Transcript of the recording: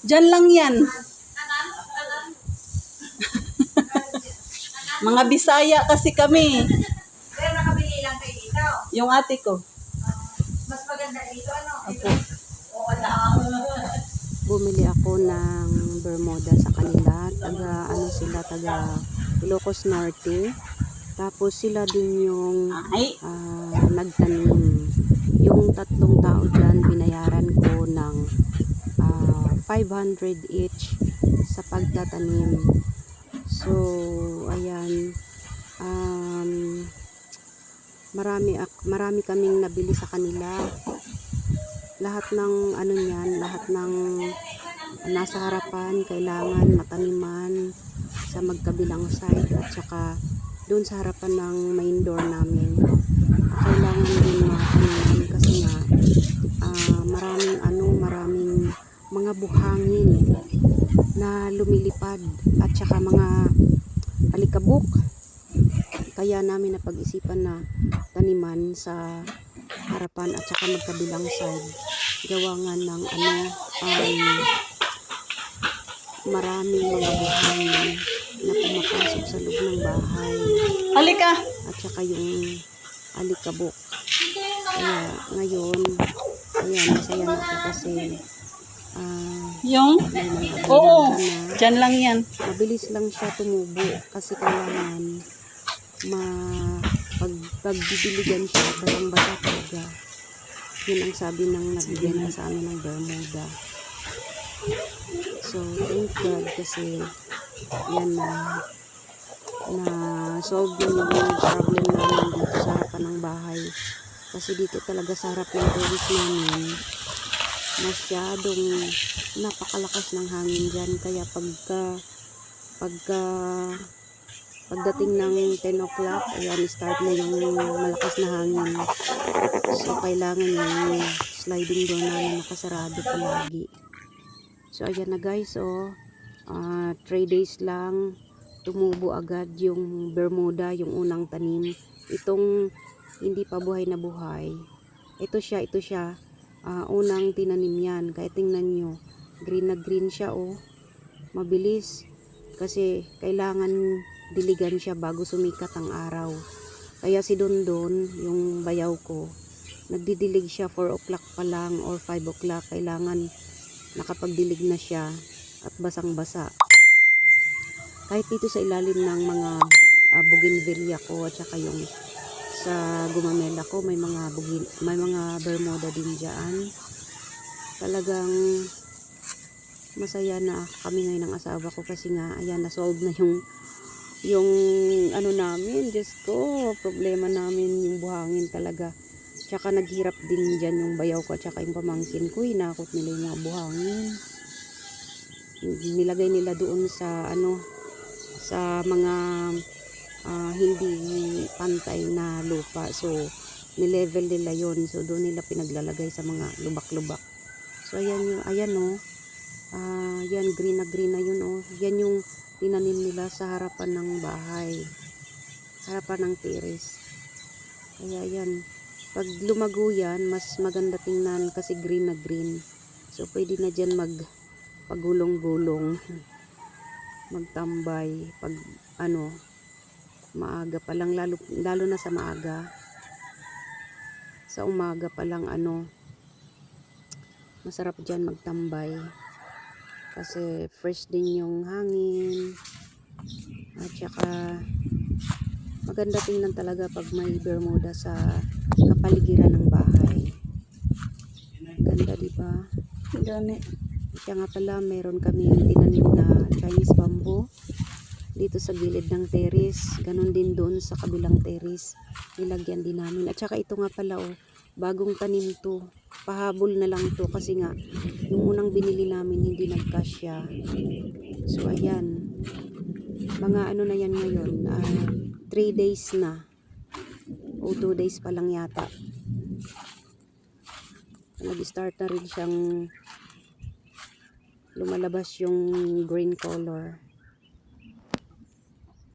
Diyan lang yan. Mga Bisaya kasi kami. Pero nakabili lang kayo dito. Yung ate ko. Mas maganda dito, ano? Opo. Oo, wala. bumili ako ng Bermuda sa kanila. Taga, ano sila, taga Ilocos Norte. Tapos sila din yung ah, nagtanim. Yung tatlong tao dyan, 500 each sa pagtatanim. So, ayan. Um, marami, marami kaming nabili sa kanila. Lahat ng ano niyan, lahat ng nasa harapan, kailangan mataniman sa magkabilang side at saka doon sa harapan ng main door namin kailangan din mataniman kasi nga ah, maraming ano maraming mga buhangin na lumilipad at saka mga alikabok kaya namin napag-isipan na taniman sa harapan at saka magkabilang side gawa nga ng ano um, maraming mga buhangin na pumapasok sa loob ng bahay halika. at saka yung alikabok. Kaya ngayon, ayan, masaya na ako kasi ah, Yung, mga oo, na. diyan lang yan. Mabilis lang siya tumubo kasi kailangan ma pag pagbibiligan siya, basang-basa talaga. Yun ang sabi ng nagbibenta sa amin ng Bermuda. So, thank God kasi yan na na solve na yung problem namin dito sa harapan ng bahay. Kasi dito talaga sa harap ng terrace namin, masyadong napakalakas ng hangin dyan. Kaya pagka, pagka, pagdating ng 10 o'clock, ayan, start na yung malakas na hangin. So, kailangan yung sliding door namin nakasarado palagi. So, ayan na guys, oh. 3 days lang, tumubo agad yung Bermuda, yung unang tanim. Itong hindi pa buhay na buhay. Ito siya, ito siya. Ah, unang tinanim yan. Kaya tingnan nyo, green na green siya, oh. Mabilis. Kasi kailangan diligan siya bago sumikat ang araw. Kaya si Dondon, yung bayaw ko, nagdidilig siya 4 o'clock pa lang or 5 o'clock. Kailangan nakapagdilig na siya at basang-basa. Kahit dito sa ilalim ng mga uh, bougainvillea ko at saka yung sa gumamela ko may mga bugin, may mga bermuda din diyan. Talagang masaya na kami ngayon ng asawa ko kasi nga ayan na-solve na yung yung ano namin, Diyos ko, problema namin yung buhangin talaga. Tsaka naghirap din dyan yung bayaw ko at saka yung pamangkin ko, hinakot nila yung mga buhangin. Nilagay nila doon sa ano, sa mga ah, hindi pantay na lupa. So, nilevel nila yon So, doon nila pinaglalagay sa mga lubak-lubak. So, ayan yung, ayan oh. Ah, yan, green na green na yun oh. Yan yung tinanim nila sa harapan ng bahay. Harapan ng terrace. Kaya yan. Pag lumago yan, mas maganda tingnan kasi green na green. So, pwede na dyan mag pagulong-gulong. Magtambay. Pag, ano, maaga pa lang, lalo, lalo na sa maaga. Sa umaga pa lang, ano, masarap dyan magtambay. Kasi fresh din yung hangin. At saka, maganda tingnan talaga pag may bermuda sa kapaligiran ng bahay. Ganda, di ba? Gani. Kaya nga pala, meron kami tinanim na Chinese bamboo dito sa gilid ng terrace. Ganon din doon sa kabilang terrace. Nilagyan din namin. At saka ito nga pala, oh, bagong tanim to. Pahabol na lang to kasi nga, yung unang binili namin hindi nagkasya. So, ayan. Mga ano na yan ngayon, 3 days na. O 2 days pa lang yata. Nag-start na rin siyang lumalabas yung green color.